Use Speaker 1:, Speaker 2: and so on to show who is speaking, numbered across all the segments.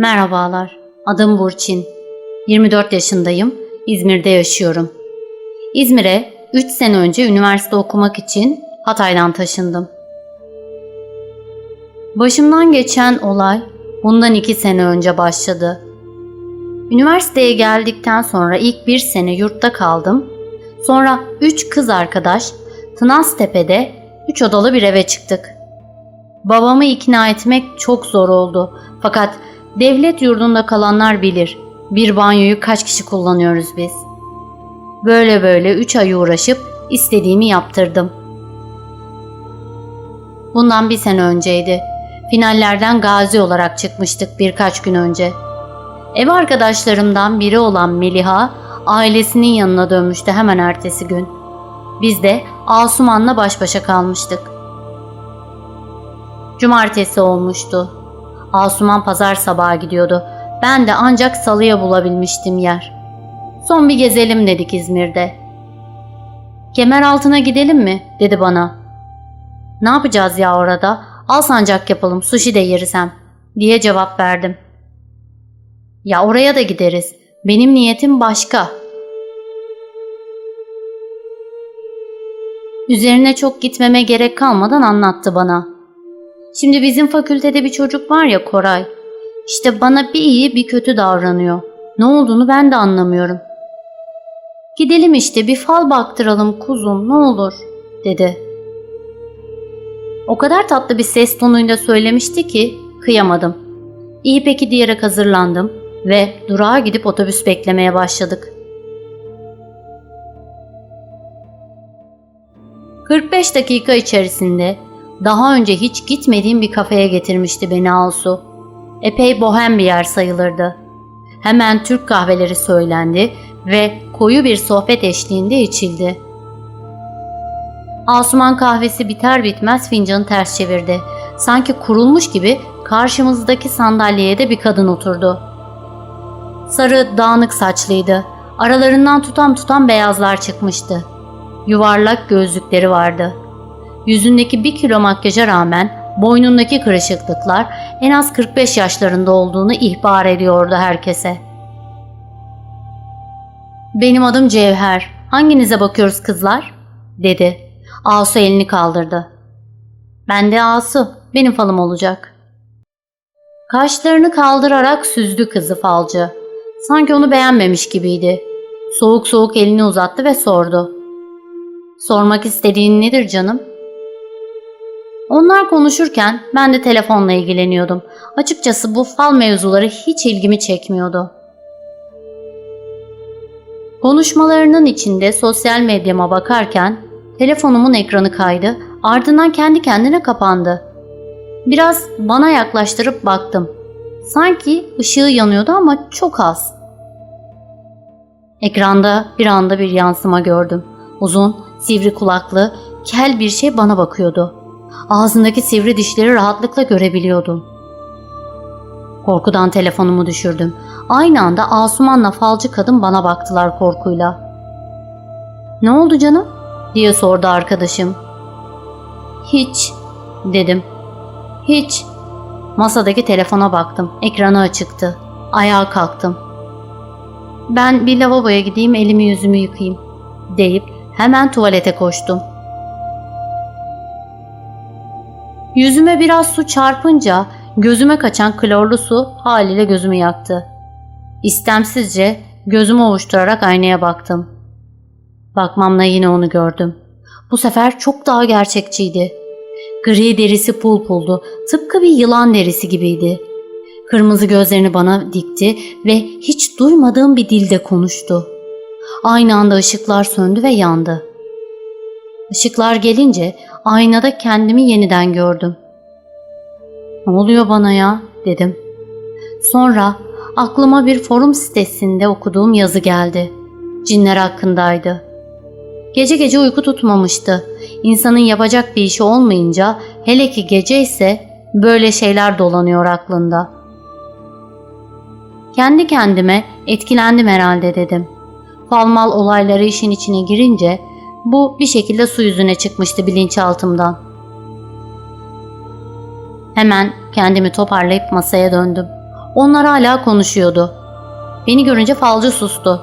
Speaker 1: Merhabalar, adım Burçin. 24 yaşındayım, İzmir'de yaşıyorum. İzmir'e 3 sene önce üniversite okumak için Hatay'dan taşındım. Başımdan geçen olay bundan 2 sene önce başladı. Üniversiteye geldikten sonra ilk bir sene yurtta kaldım. Sonra 3 kız arkadaş Tınaztepe'de 3 odalı bir eve çıktık. Babamı ikna etmek çok zor oldu. Fakat devlet yurdunda kalanlar bilir. Bir banyoyu kaç kişi kullanıyoruz biz. Böyle böyle 3 ay uğraşıp istediğimi yaptırdım. Bundan bir sene önceydi. Finallerden gazi olarak çıkmıştık birkaç gün önce. Ev arkadaşlarımdan biri olan Meliha ailesinin yanına dönmüştü hemen ertesi gün. Biz de Asuman'la baş başa kalmıştık. Cumartesi olmuştu. Asuman pazar sabahı gidiyordu. Ben de ancak salıya bulabilmiştim yer. Son bir gezelim dedik İzmir'de. Kemer altına gidelim mi? dedi bana. Ne yapacağız ya orada? Al sancak yapalım, sushi de yeriz hem. Diye cevap verdim. Ya oraya da gideriz. Benim niyetim başka. Üzerine çok gitmeme gerek kalmadan anlattı bana. Şimdi bizim fakültede bir çocuk var ya Koray. İşte bana bir iyi bir kötü davranıyor. Ne olduğunu ben de anlamıyorum. Gidelim işte bir fal baktıralım kuzum ne olur dedi. O kadar tatlı bir ses tonuyla söylemişti ki kıyamadım. İyi peki diyerek hazırlandım ve durağa gidip otobüs beklemeye başladık. 45 dakika içerisinde daha önce hiç gitmediğim bir kafeye getirmişti beni Alsu. Epey bohem bir yer sayılırdı. Hemen Türk kahveleri söylendi ve koyu bir sohbet eşliğinde içildi. Asuman kahvesi biter bitmez fincanı ters çevirdi. Sanki kurulmuş gibi karşımızdaki sandalyeye de bir kadın oturdu. Sarı dağınık saçlıydı. Aralarından tutam tutam beyazlar çıkmıştı. Yuvarlak gözlükleri vardı. Yüzündeki bir kilo makyaja rağmen boynundaki kırışıklıklar en az 45 yaşlarında olduğunu ihbar ediyordu herkese. Benim adım Cevher. Hanginize bakıyoruz kızlar? dedi. Asu elini kaldırdı. Ben de Asu. Benim falım olacak. Kaşlarını kaldırarak süzdü kızı falcı. Sanki onu beğenmemiş gibiydi. Soğuk soğuk elini uzattı ve sordu. Sormak istediğin nedir canım? Onlar konuşurken ben de telefonla ilgileniyordum. Açıkçası bu fal mevzuları hiç ilgimi çekmiyordu. Konuşmalarının içinde sosyal medyama bakarken telefonumun ekranı kaydı, ardından kendi kendine kapandı. Biraz bana yaklaştırıp baktım. Sanki ışığı yanıyordu ama çok az. Ekranda bir anda bir yansıma gördüm. Uzun, sivri kulaklı, kel bir şey bana bakıyordu. Ağzındaki sivri dişleri rahatlıkla görebiliyordum. Korkudan telefonumu düşürdüm. Aynı anda Asuman'la falcı kadın bana baktılar korkuyla. Ne oldu canım? diye sordu arkadaşım. Hiç dedim. Hiç. Masadaki telefona baktım. Ekranı açıktı. Ayağa kalktım. Ben bir lavaboya gideyim elimi yüzümü yıkayayım deyip hemen tuvalete koştum. Yüzüme biraz su çarpınca gözüme kaçan klorlu su haliyle gözümü yaktı. İstemsizce gözümü ovuşturarak aynaya baktım. Bakmamla yine onu gördüm. Bu sefer çok daha gerçekçiydi. Gri derisi pul puldu, tıpkı bir yılan derisi gibiydi. Kırmızı gözlerini bana dikti ve hiç duymadığım bir dilde konuştu. Aynı anda ışıklar söndü ve yandı. Işıklar gelince aynada kendimi yeniden gördüm. Ne oluyor bana ya dedim. Sonra aklıma bir forum sitesinde okuduğum yazı geldi. Cinler hakkındaydı. Gece gece uyku tutmamıştı. İnsanın yapacak bir işi olmayınca hele ki gece ise böyle şeyler dolanıyor aklında. Kendi kendime etkilendim herhalde dedim. Falmal olayları işin içine girince bu bir şekilde su yüzüne çıkmıştı bilinçaltımdan. Hemen kendimi toparlayıp masaya döndüm. Onlar hala konuşuyordu. Beni görünce falcı sustu.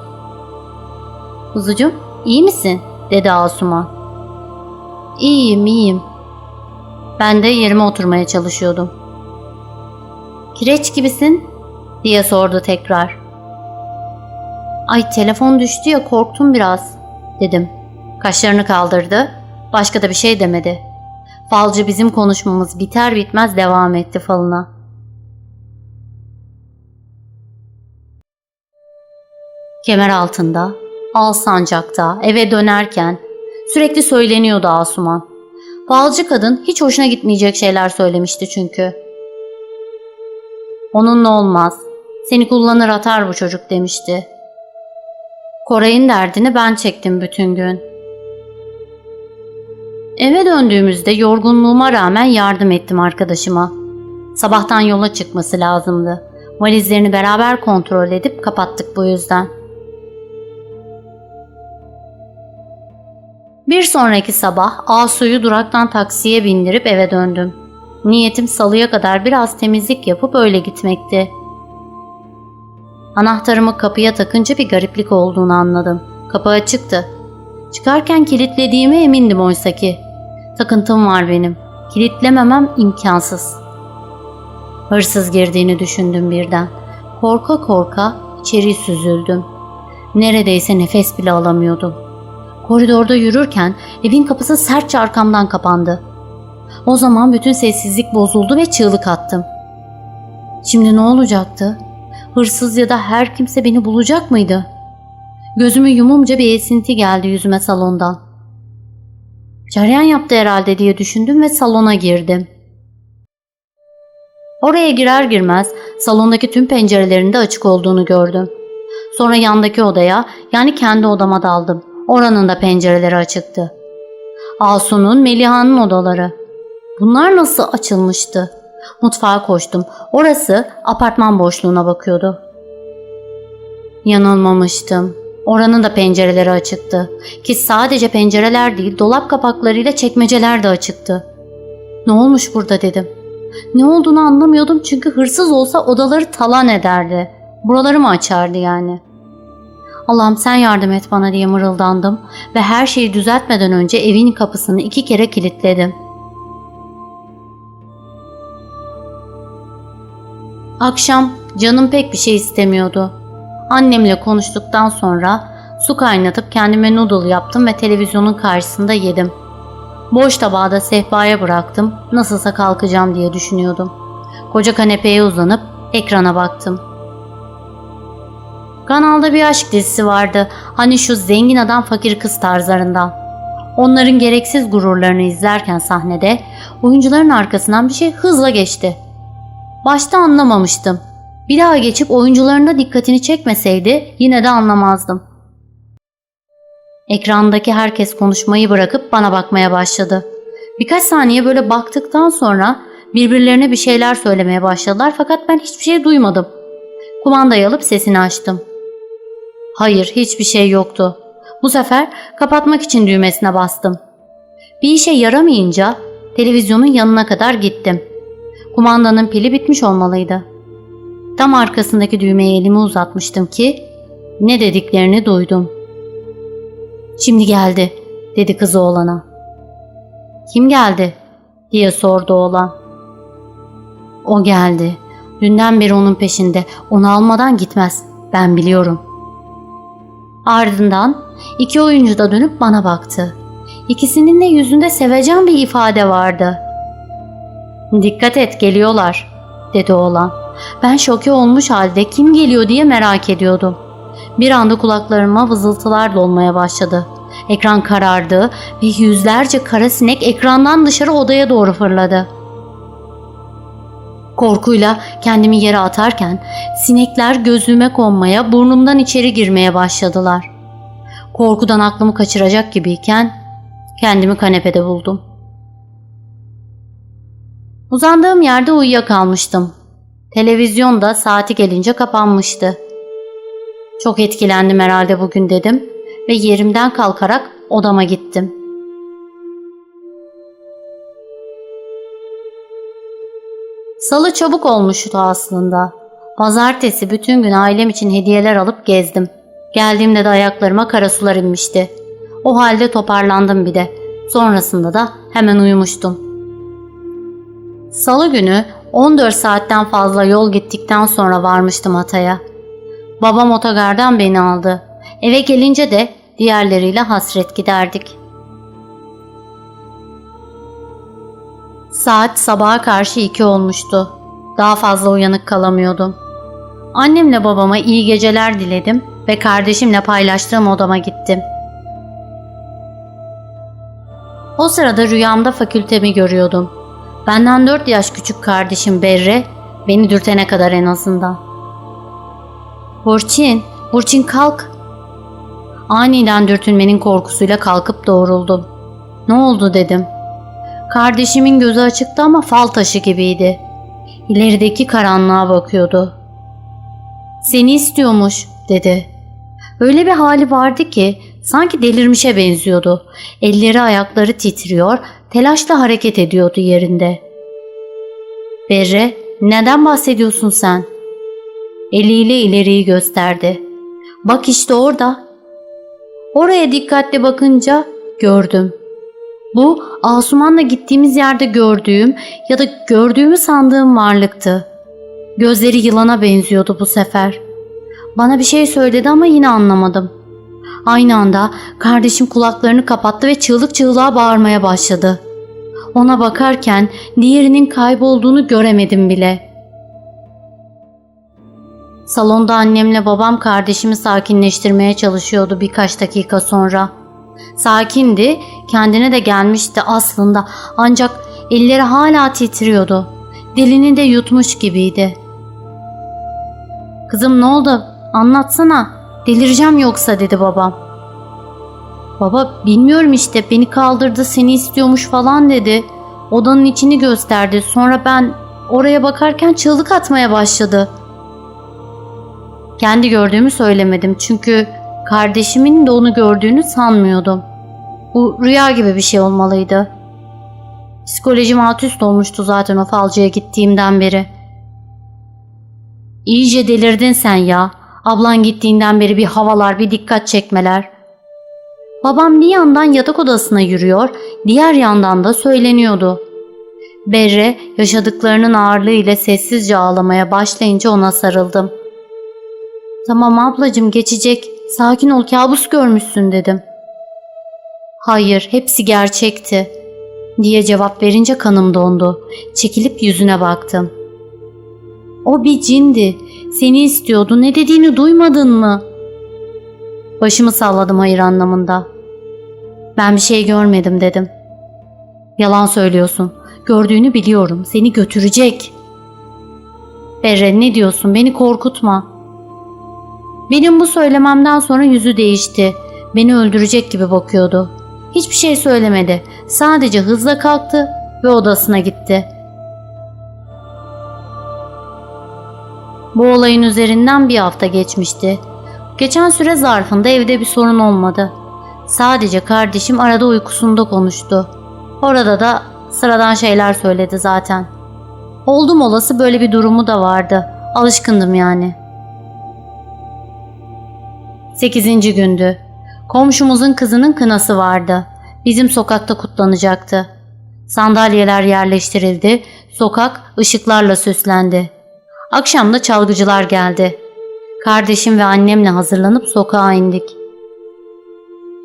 Speaker 1: Kuzucuğum iyi misin? dedi Asuman. İyiyim iyiyim. Ben de yerime oturmaya çalışıyordum. Kireç gibisin diye sordu tekrar. Ay telefon düştü ya korktum biraz dedim. Kaşlarını kaldırdı. Başka da bir şey demedi. Falcı bizim konuşmamız biter bitmez devam etti falına. Kemer altında, al sancakta, eve dönerken sürekli söyleniyordu Asuman. Falcı kadın hiç hoşuna gitmeyecek şeyler söylemişti çünkü. Onunla olmaz. Seni kullanır atar bu çocuk demişti. Koray'ın derdini ben çektim bütün gün. Eve döndüğümüzde yorgunluğuma rağmen yardım ettim arkadaşıma. Sabahtan yola çıkması lazımdı. Valizlerini beraber kontrol edip kapattık bu yüzden. Bir sonraki sabah Asu'yu duraktan taksiye bindirip eve döndüm. Niyetim salıya kadar biraz temizlik yapıp öyle gitmekti. Anahtarımı kapıya takınca bir gariplik olduğunu anladım. Kapı açıktı. Çıkarken kilitlediğime emindim oysaki. Takıntım var benim. Kilitlememem imkansız. Hırsız girdiğini düşündüm birden. Korka korka içeri süzüldüm. Neredeyse nefes bile alamıyordum. Koridorda yürürken evin kapısı sertçe arkamdan kapandı. O zaman bütün sessizlik bozuldu ve çığlık attım. Şimdi ne olacaktı? Hırsız ya da her kimse beni bulacak mıydı? Gözümü yumumca bir esinti geldi yüzüme salondan. Ceryan yaptı herhalde diye düşündüm ve salona girdim. Oraya girer girmez salondaki tüm pencerelerin de açık olduğunu gördüm. Sonra yandaki odaya yani kendi odama daldım. Oranın da pencereleri açıktı. Asu'nun, Meliha'nın odaları. Bunlar nasıl açılmıştı? Mutfağa koştum. Orası apartman boşluğuna bakıyordu. Yanılmamıştım. Oranın da pencereleri açıktı. Ki sadece pencereler değil, dolap kapaklarıyla çekmeceler de açıktı. Ne olmuş burada dedim. Ne olduğunu anlamıyordum çünkü hırsız olsa odaları talan ederdi. Buraları mı açardı yani? Allah'ım sen yardım et bana diye mırıldandım ve her şeyi düzeltmeden önce evin kapısını iki kere kilitledim. Akşam canım pek bir şey istemiyordu. Annemle konuştuktan sonra su kaynatıp kendime noodle yaptım ve televizyonun karşısında yedim. Boş tabağı da sehpaya bıraktım. Nasılsa kalkacağım diye düşünüyordum. Koca kanepeye uzanıp ekrana baktım. Kanalda bir aşk dizisi vardı. Hani şu zengin adam fakir kız tarzlarından. Onların gereksiz gururlarını izlerken sahnede oyuncuların arkasından bir şey hızla geçti. Başta anlamamıştım. Bir daha geçip oyuncuların da dikkatini çekmeseydi yine de anlamazdım. Ekrandaki herkes konuşmayı bırakıp bana bakmaya başladı. Birkaç saniye böyle baktıktan sonra birbirlerine bir şeyler söylemeye başladılar fakat ben hiçbir şey duymadım. Kumandayı alıp sesini açtım. Hayır, hiçbir şey yoktu. Bu sefer kapatmak için düğmesine bastım. Bir işe yaramayınca televizyonun yanına kadar gittim. Kumandanın pili bitmiş olmalıydı. Tam arkasındaki düğmeye elimi uzatmıştım ki ne dediklerini duydum. Şimdi geldi dedi kızı oğlana. Kim geldi diye sordu oğlan. O geldi. Dünden beri onun peşinde. Onu almadan gitmez. Ben biliyorum. Ardından iki oyuncu da dönüp bana baktı. İkisinin de yüzünde sevecen bir ifade vardı. Dikkat et geliyorlar dedi oğlan. Ben şoke olmuş halde kim geliyor diye merak ediyordum. Bir anda kulaklarıma vızıltılar dolmaya başladı. Ekran karardı ve yüzlerce kara sinek ekrandan dışarı odaya doğru fırladı. Korkuyla kendimi yere atarken sinekler gözüme konmaya, burnumdan içeri girmeye başladılar. Korkudan aklımı kaçıracak gibiyken kendimi kanepede buldum. Uzandığım yerde uyuyakalmıştım. Televizyon da saati gelince kapanmıştı. Çok etkilendim herhalde bugün dedim ve yerimden kalkarak odama gittim. Salı çabuk olmuştu aslında. Pazartesi bütün gün ailem için hediyeler alıp gezdim. Geldiğimde de ayaklarıma kara sular inmişti. O halde toparlandım bir de. Sonrasında da hemen uyumuştum. Salı günü 14 saatten fazla yol gittikten sonra varmıştım Hatay'a. Babam otogardan beni aldı. Eve gelince de diğerleriyle hasret giderdik. Saat sabaha karşı iki olmuştu. Daha fazla uyanık kalamıyordum. Annemle babama iyi geceler diledim ve kardeşimle paylaştığım odama gittim. O sırada rüyamda fakültemi görüyordum. Benden 4 yaş küçük kardeşim Berre beni dürtene kadar en azından. Burçin, Burçin kalk. Aniden dürtülmenin korkusuyla kalkıp doğruldum. Ne oldu dedim. Kardeşimin gözü açıktı ama fal taşı gibiydi. İlerideki karanlığa bakıyordu. Seni istiyormuş dedi. Öyle bir hali vardı ki sanki delirmişe benziyordu. Elleri ayakları titriyor, telaşla hareket ediyordu yerinde. Berre, neden bahsediyorsun sen? Eliyle ileriyi gösterdi. Bak işte orada. Oraya dikkatle bakınca gördüm. Bu Asuman'la gittiğimiz yerde gördüğüm ya da gördüğümü sandığım varlıktı. Gözleri yılana benziyordu bu sefer. Bana bir şey söyledi ama yine anlamadım. Aynı anda kardeşim kulaklarını kapattı ve çığlık çığlığa bağırmaya başladı. Ona bakarken diğerinin kaybolduğunu göremedim bile. Salonda annemle babam kardeşimi sakinleştirmeye çalışıyordu birkaç dakika sonra. Sakindi, kendine de gelmişti aslında ancak elleri hala titriyordu. Dilini de yutmuş gibiydi. Kızım ne oldu? Anlatsana. Delireceğim yoksa dedi babam. Baba bilmiyorum işte beni kaldırdı seni istiyormuş falan dedi. Odanın içini gösterdi. Sonra ben oraya bakarken çığlık atmaya başladı. Kendi gördüğümü söylemedim çünkü kardeşimin de onu gördüğünü sanmıyordum. Bu rüya gibi bir şey olmalıydı. Psikolojim alt üst olmuştu zaten o falcıya gittiğimden beri. İyice delirdin sen ya. Ablan gittiğinden beri bir havalar, bir dikkat çekmeler. Babam bir yandan yatak odasına yürüyor, diğer yandan da söyleniyordu. Berre yaşadıklarının ağırlığı ile sessizce ağlamaya başlayınca ona sarıldım. Tamam ablacım geçecek, sakin ol kabus görmüşsün dedim. Hayır hepsi gerçekti diye cevap verince kanım dondu. Çekilip yüzüne baktım. O bir cindi. Seni istiyordu. Ne dediğini duymadın mı? Başımı salladım hayır anlamında. Ben bir şey görmedim dedim. Yalan söylüyorsun. Gördüğünü biliyorum. Seni götürecek. Berre ne diyorsun? Beni korkutma. Benim bu söylememden sonra yüzü değişti. Beni öldürecek gibi bakıyordu. Hiçbir şey söylemedi. Sadece hızla kalktı ve odasına gitti. Bu olayın üzerinden bir hafta geçmişti. Geçen süre zarfında evde bir sorun olmadı. Sadece kardeşim arada uykusunda konuştu. Orada da sıradan şeyler söyledi zaten. Oldum olası böyle bir durumu da vardı. Alışkındım yani. 8. gündü. Komşumuzun kızının kınası vardı. Bizim sokakta kutlanacaktı. Sandalyeler yerleştirildi, sokak ışıklarla süslendi. Akşam da çalgıcılar geldi. Kardeşim ve annemle hazırlanıp sokağa indik.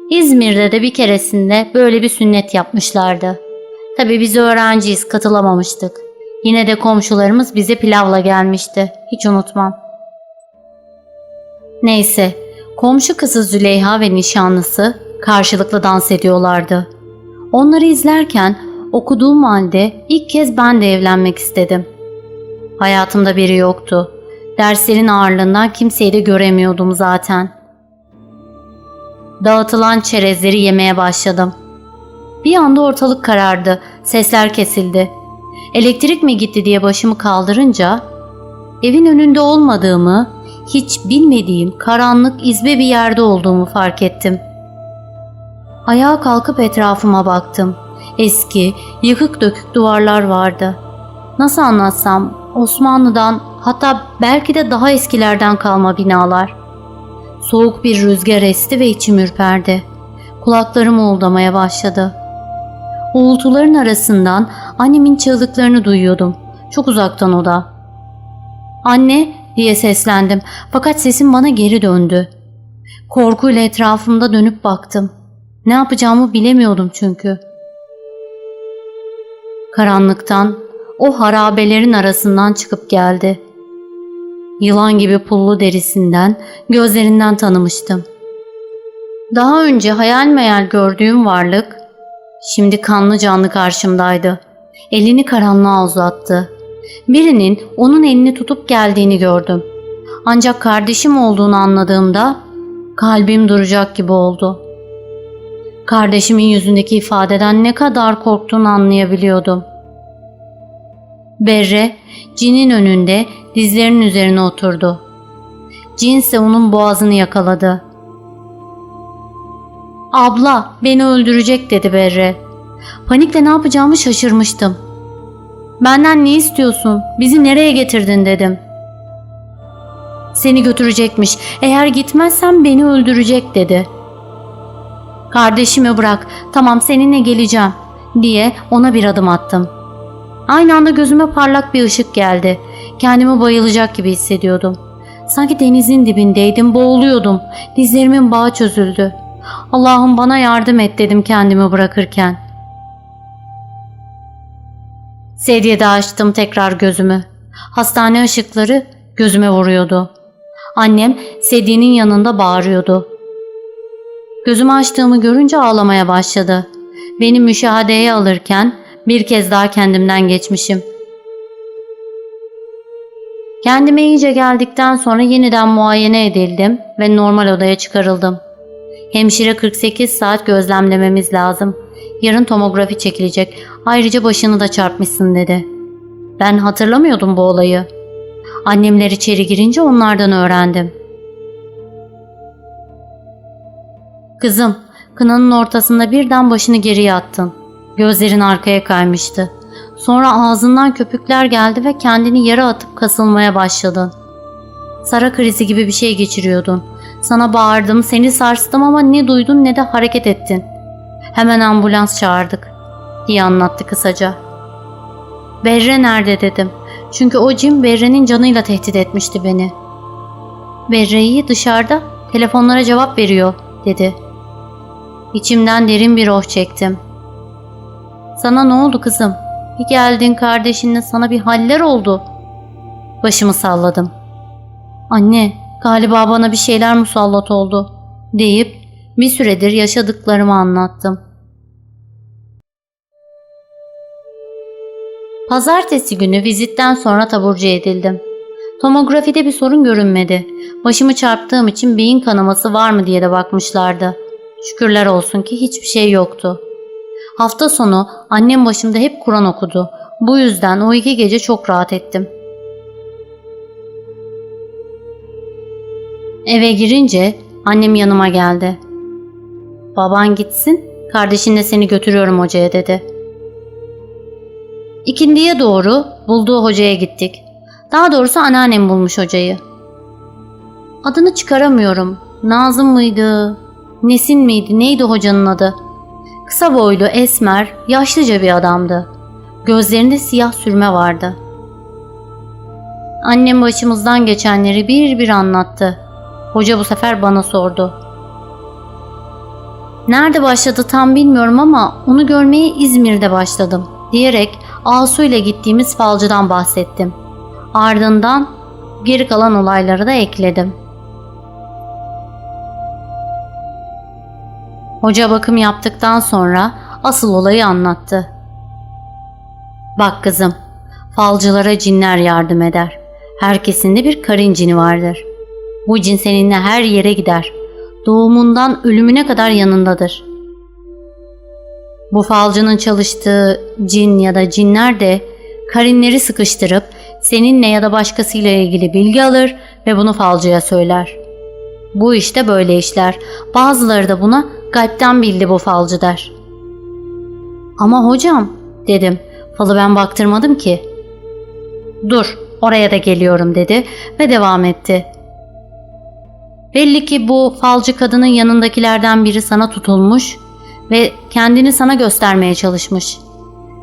Speaker 1: İzmir'de de bir keresinde böyle bir sünnet yapmışlardı. Tabii biz öğrenciyiz, katılamamıştık. Yine de komşularımız bize pilavla gelmişti. Hiç unutmam. Neyse, komşu kızı Züleyha ve nişanlısı karşılıklı dans ediyorlardı. Onları izlerken okuduğum halde ilk kez ben de evlenmek istedim. Hayatımda biri yoktu. Derslerin ağırlığından kimseyi de göremiyordum zaten. Dağıtılan çerezleri yemeye başladım. Bir anda ortalık karardı, sesler kesildi. Elektrik mi gitti diye başımı kaldırınca evin önünde olmadığımı, hiç bilmediğim karanlık izbe bir yerde olduğumu fark ettim. Ayağa kalkıp etrafıma baktım. Eski, yıkık dökük duvarlar vardı. Nasıl anlatsam Osmanlı'dan hatta belki de daha eskilerden kalma binalar. Soğuk bir rüzgar esti ve içim ürperdi. Kulaklarım uğuldamaya başladı. Uğultuların arasından annemin çığlıklarını duyuyordum. Çok uzaktan o da. Anne diye seslendim fakat sesim bana geri döndü. Korkuyla etrafımda dönüp baktım. Ne yapacağımı bilemiyordum çünkü. Karanlıktan o harabelerin arasından çıkıp geldi. Yılan gibi pullu derisinden, gözlerinden tanımıştım. Daha önce hayal meyal gördüğüm varlık, şimdi kanlı canlı karşımdaydı. Elini karanlığa uzattı. Birinin onun elini tutup geldiğini gördüm. Ancak kardeşim olduğunu anladığımda kalbim duracak gibi oldu. Kardeşimin yüzündeki ifadeden ne kadar korktuğunu anlayabiliyordum. Berre, cinin önünde dizlerinin üzerine oturdu. Cin ise onun boğazını yakaladı. Abla, beni öldürecek dedi Berre. Panikle ne yapacağımı şaşırmıştım. Benden ne istiyorsun? Bizi nereye getirdin dedim. Seni götürecekmiş. Eğer gitmezsen beni öldürecek dedi. Kardeşimi bırak. Tamam seninle geleceğim diye ona bir adım attım. Aynı anda gözüme parlak bir ışık geldi. Kendimi bayılacak gibi hissediyordum. Sanki denizin dibindeydim, boğuluyordum. Dizlerimin bağı çözüldü. Allah'ım bana yardım et dedim kendimi bırakırken. Sedyede açtım tekrar gözümü. Hastane ışıkları gözüme vuruyordu. Annem sedyenin yanında bağırıyordu. Gözümü açtığımı görünce ağlamaya başladı. Beni müşahedeye alırken bir kez daha kendimden geçmişim. Kendime iyice geldikten sonra yeniden muayene edildim ve normal odaya çıkarıldım. Hemşire 48 saat gözlemlememiz lazım. Yarın tomografi çekilecek. Ayrıca başını da çarpmışsın dedi. Ben hatırlamıyordum bu olayı. Annemler içeri girince onlardan öğrendim. Kızım, kınanın ortasında birden başını geriye attın. Gözlerin arkaya kaymıştı. Sonra ağzından köpükler geldi ve kendini yere atıp kasılmaya başladın. Sara krizi gibi bir şey geçiriyordun. Sana bağırdım, seni sarstım ama ne duydun ne de hareket ettin. Hemen ambulans çağırdık diye anlattı kısaca. Berre nerede dedim. Çünkü o cin Berre'nin canıyla tehdit etmişti beni. Berre'yi dışarıda telefonlara cevap veriyor dedi. İçimden derin bir oh çektim. Sana ne oldu kızım? Bir geldin kardeşinle sana bir haller oldu. Başımı salladım. Anne galiba bana bir şeyler musallat oldu deyip bir süredir yaşadıklarımı anlattım. Pazartesi günü vizitten sonra taburcu edildim. Tomografide bir sorun görünmedi. Başımı çarptığım için beyin kanaması var mı diye de bakmışlardı. Şükürler olsun ki hiçbir şey yoktu. Hafta sonu annem başımda hep Kur'an okudu. Bu yüzden o iki gece çok rahat ettim. Eve girince annem yanıma geldi. Baban gitsin, kardeşinle seni götürüyorum hocaya dedi. İkindiye doğru bulduğu hocaya gittik. Daha doğrusu anneannem bulmuş hocayı. Adını çıkaramıyorum. Nazım mıydı? Nesin miydi? Neydi hocanın adı? Kısa boylu, esmer, yaşlıca bir adamdı. Gözlerinde siyah sürme vardı. Annem başımızdan geçenleri bir bir anlattı. Hoca bu sefer bana sordu. Nerede başladı tam bilmiyorum ama onu görmeye İzmir'de başladım diyerek Asu ile gittiğimiz falcıdan bahsettim. Ardından geri kalan olayları da ekledim. Hoca bakım yaptıktan sonra asıl olayı anlattı. Bak kızım, falcılara cinler yardım eder. Herkesin de bir karın cini vardır. Bu cin seninle her yere gider. Doğumundan ölümüne kadar yanındadır. Bu falcının çalıştığı cin ya da cinler de karinleri sıkıştırıp seninle ya da başkasıyla ilgili bilgi alır ve bunu falcıya söyler. Bu işte böyle işler. Bazıları da buna kalpten bildi bu falcı der. Ama hocam dedim. Falı ben baktırmadım ki. Dur, oraya da geliyorum dedi ve devam etti. Belli ki bu falcı kadının yanındakilerden biri sana tutulmuş ve kendini sana göstermeye çalışmış.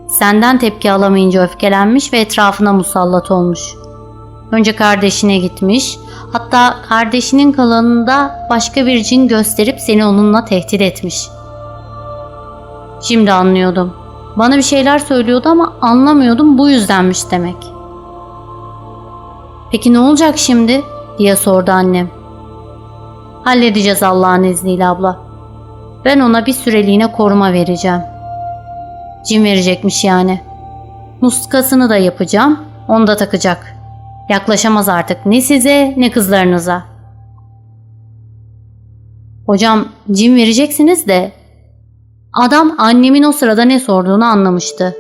Speaker 1: Senden tepki alamayınca öfkelenmiş ve etrafına musallat olmuş. Önce kardeşine gitmiş, hatta kardeşinin kalanında başka bir cin gösterip seni onunla tehdit etmiş. Şimdi anlıyordum. Bana bir şeyler söylüyordu ama anlamıyordum bu yüzdenmiş demek. Peki ne olacak şimdi? diye sordu annem. Halledeceğiz Allah'ın izniyle abla. Ben ona bir süreliğine koruma vereceğim. Cin verecekmiş yani. Muskasını da yapacağım, onu da takacak. Yaklaşamaz artık ne size ne kızlarınıza. Hocam cin vereceksiniz de Adam annemin o sırada ne sorduğunu anlamıştı.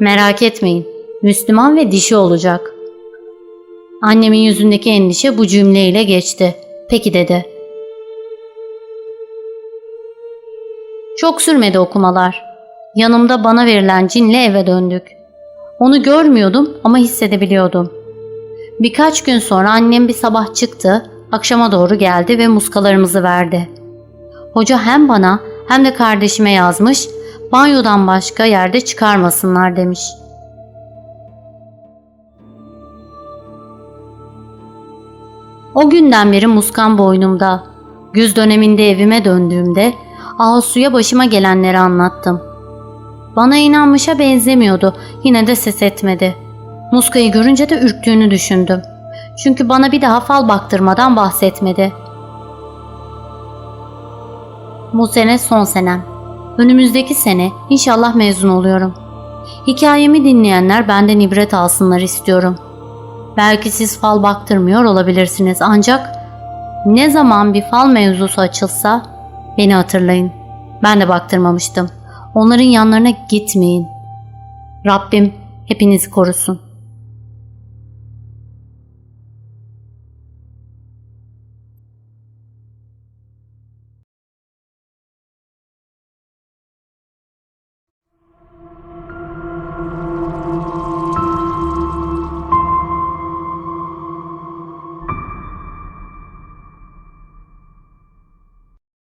Speaker 1: Merak etmeyin, Müslüman ve dişi olacak. Annemin yüzündeki endişe bu cümleyle geçti. Peki dedi. Çok sürmedi okumalar. Yanımda bana verilen cinle eve döndük. Onu görmüyordum ama hissedebiliyordum. Birkaç gün sonra annem bir sabah çıktı, akşama doğru geldi ve muskalarımızı verdi. Hoca hem bana hem de kardeşime yazmış, banyodan başka yerde çıkarmasınlar demiş. O günden beri muskan boynumda. Güz döneminde evime döndüğümde Asu'ya başıma gelenleri anlattım. Bana inanmışa benzemiyordu. Yine de ses etmedi. Muskayı görünce de ürktüğünü düşündüm. Çünkü bana bir daha fal baktırmadan bahsetmedi. Bu sene son senem. Önümüzdeki sene inşallah mezun oluyorum. Hikayemi dinleyenler benden ibret alsınlar istiyorum. Belki siz fal baktırmıyor olabilirsiniz ancak ne zaman bir fal mevzusu açılsa beni hatırlayın. Ben de baktırmamıştım. Onların yanlarına gitmeyin. Rabbim hepinizi korusun.